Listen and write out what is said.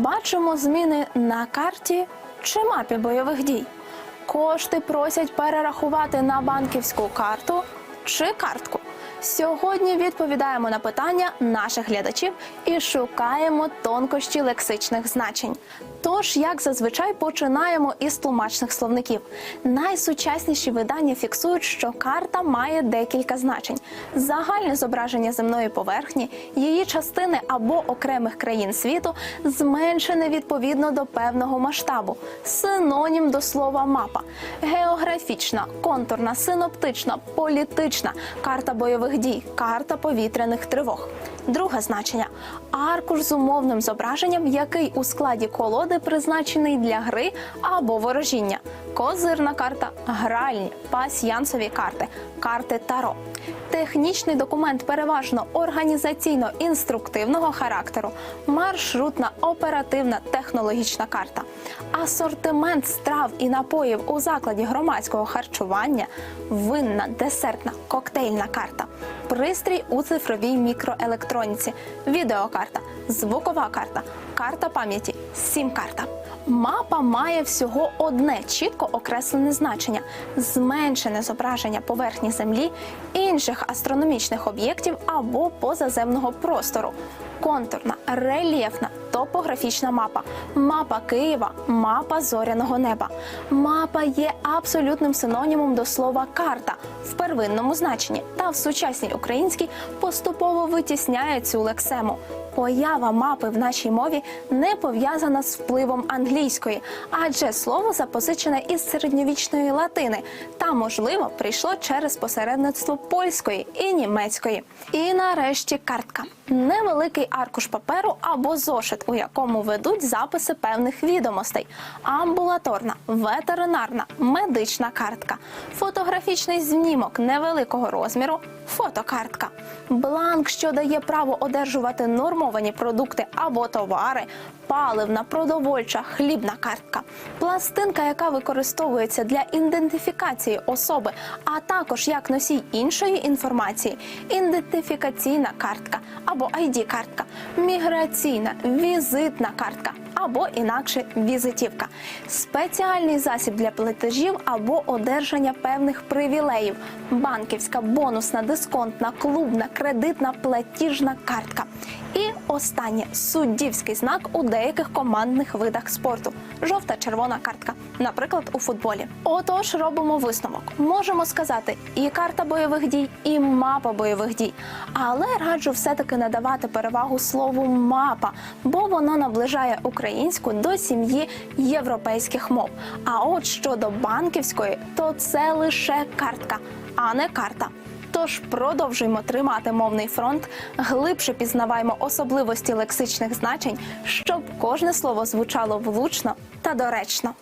Бачимо зміни на карті чи мапі бойових дій. Кошти просять перерахувати на банківську карту чи картку. Сьогодні відповідаємо на питання наших глядачів і шукаємо тонкощі лексичних значень. Тож, як зазвичай, починаємо із тлумачних словників. Найсучасніші видання фіксують, що карта має декілька значень: загальне зображення земної поверхні, її частини або окремих країн світу, зменшене відповідно до певного масштабу, синонім до слова мапа, географічна, контурна, синоптична, політична, карта бойових дій, карта повітряних тривог. Друге значення аркуш з умовним зображенням, який у складі колоди призначений для гри або ворожіння. Козирна карта, гральні, пасьянсові карти, карти таро. Технічний документ переважно організаційно-інструктивного характеру, маршрутна, оперативна, технологічна карта. Асортимент страв і напоїв у закладі громадського харчування, винна, десертна, коктейльна карта, пристрій у цифровій мікроелектроніці, відеокарта, звукова карта, карта пам'яті, сім-карта. Мапа має всього одне чітко окреслене значення зменшене зображення поверхні Землі, інших астрономічних об'єктів або позаземного простору. Контурна, рельєфна, топографічна мапа, мапа Києва, мапа зоряного неба. Мапа є абсолютним синонімом до слова карта в первинному значенні та в сучасній українській поступово витісняє цю лексему. Поява мапи в нашій мові не пов'язана з впливом англійської, адже слово запозичене із середньовічної латини та, можливо, прийшло через посередництво польської і німецької. І нарешті картка. Невеликий аркуш паперу або зошит, у якому ведуть записи певних відомостей: амбулаторна, ветеринарна, медична картка, фотографічний знімок невеликого розміру, фотокартка, бланк, що дає право одержувати нормовані продукти або товари, паливна, продовольча, хлібна картка, пластинка, яка використовується для ідентифікації особи, а також як носій іншої інформації, ідентифікаційна картка або ID-картка, міграційна, візитна картка. Або інакше візитівка, спеціальний засіб для платежів або одержання певних привілеїв, банківська, бонусна, дисконтна, клубна, кредитна, платіжна картка. І останнє суддівський знак у деяких командних видах спорту жовта червона картка, наприклад, у футболі. Отож, робимо висновок. Можемо сказати і карта бойових дій, і мапа бойових дій. Але раджу все-таки надавати перевагу слову мапа, бо воно наближає українську до сім'ї європейських мов. А от щодо банківської, то це лише картка, а не карта. Тож продовжуємо тримати мовний фронт, глибше пізнаваймо особливості лексичних значень, щоб кожне слово звучало влучно та доречно.